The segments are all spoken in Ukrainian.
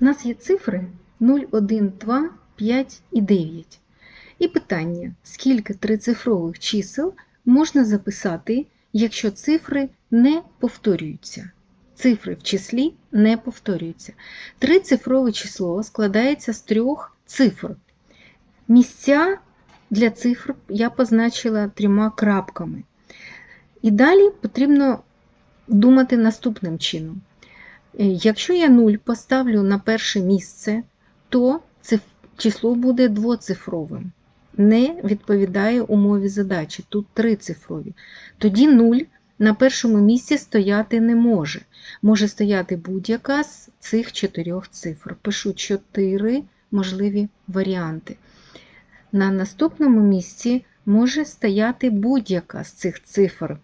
У нас є цифри 0, 1, 2, 5 і 9. І питання, скільки трицифрових чисел можна записати, якщо цифри не повторюються. Цифри в числі не повторюються. Трицифрове число складається з трьох цифр. Місця для цифр я позначила трьома крапками. І далі потрібно думати наступним чином. Е, Якщо я 0 поставлю на перше місце, то циф- число буде двоцифровим. Не відповідає умові задачі. Тут трицифрові. Тоді 0 на першому місці стояти не може. Може стояти будь-яка з цих чотирьох цифр. Пишу 4 можливі варіанти. На наступному місці може стояти будь-яка з цих цифр.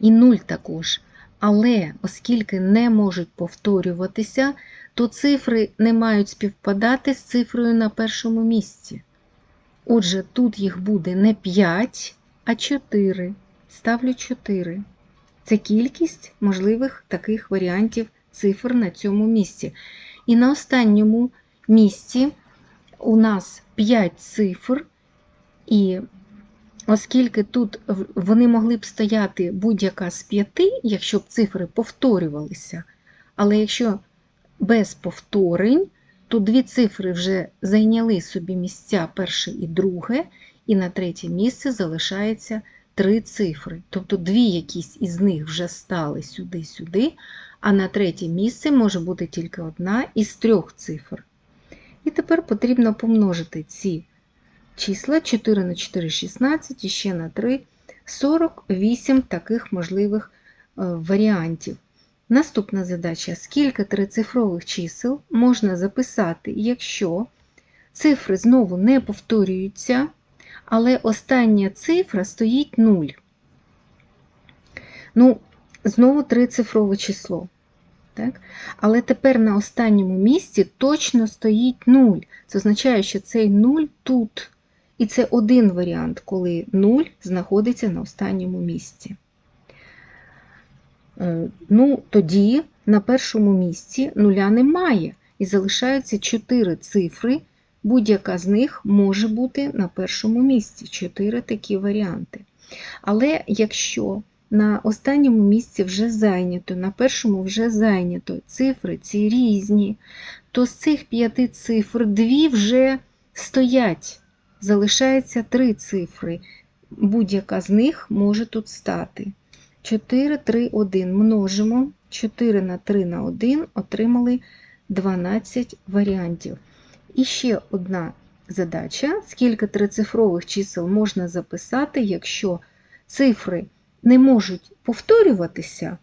І 0 також. Але оскільки не можуть повторюватися, то цифри не мають співпадати з цифрою на першому місці. Отже, тут їх буде не 5, а 4. Ставлю 4. Це кількість можливих таких варіантів цифр на цьому місці. І на останньому місці у нас 5 цифр, і оскільки тут вони могли б стояти будь-яка з п'яти, якщо б цифри повторювалися, але якщо без повторень, то дві цифри вже зайняли собі місця перше і друге, і на третє місце залишається три цифри. Тобто дві якісь із них вже стали сюди-сюди, а на третє місце може бути тільки одна із трьох цифр. І тепер потрібно помножити ці числа 4 на 4 16 і ще на 3 48 таких можливих е, варіантів. Наступна задача: скільки трицифрових чисел можна записати, якщо цифри знову не повторюються, але остання цифра стоїть 0. Ну, знову трицифрове число. Так? Але тепер на останньому місці точно стоїть 0. Це означає, що цей 0 тут. І це один варіант, коли 0 знаходиться на останньому місці. Е, Ну, тоді на першому місці нуля немає. І залишаються 4 цифри. Будь-яка з них може бути на першому місці. 4 такі варіанти. Але якщо на останньому місці вже зайнято, на першому вже зайнято, цифри ці різні, то з цих п'яти цифр дві вже стоять. Залишається три цифри. Будь-яка з них може тут стати. 4, 3, 1 множимо. 4 на 3 на 1 отримали 12 варіантів. І ще одна задача: скільки трицифрових чисел можна записати, якщо цифри не можуть повторюватися,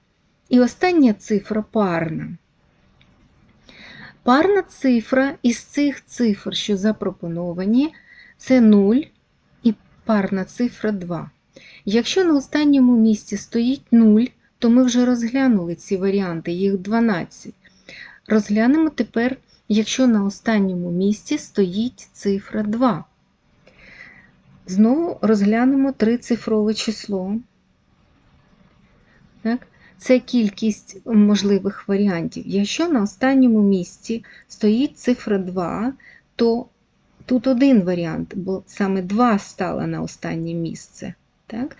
і остання цифра парна. Парна цифра із цих цифр, що запропоновані, це 0 і парна цифра 2. Якщо на останньому місці стоїть 0, то ми вже розглянули ці варіанти, їх 12. Розглянемо тепер, якщо на останньому місці стоїть цифра 2. Знову розглянемо трицифрове число. Так? Це кількість можливих варіантів. Якщо на останньому місці стоїть цифра 2, то тут один варіант, бо саме 2 стала на останнє місце. Так?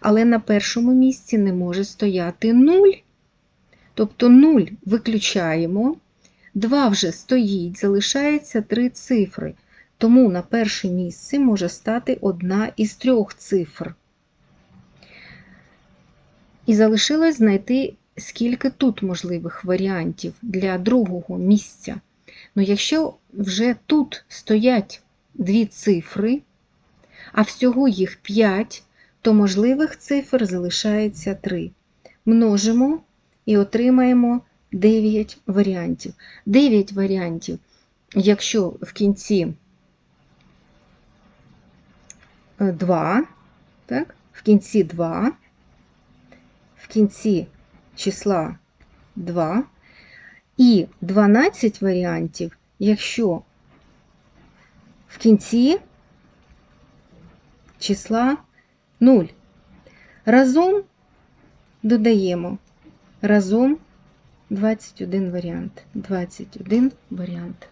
Але на першому місці не може стояти 0. Тобто 0 виключаємо, 2 вже стоїть, залишається 3 цифри. Тому на перше місце може стати одна із трьох цифр. І залишилось знайти, скільки тут можливих варіантів для другого місця. Ну, якщо вже тут стоять дві цифри, а всього їх 5, то можливих цифр залишається 3. Множимо і отримаємо 9 варіантів. 9 варіантів, якщо в кінці 2, так, в кінці 2, в кінці числа 2, і 12 варіантів, якщо в кінці числа 0. Разом додаємо разом 21 варіант. 21 варіант.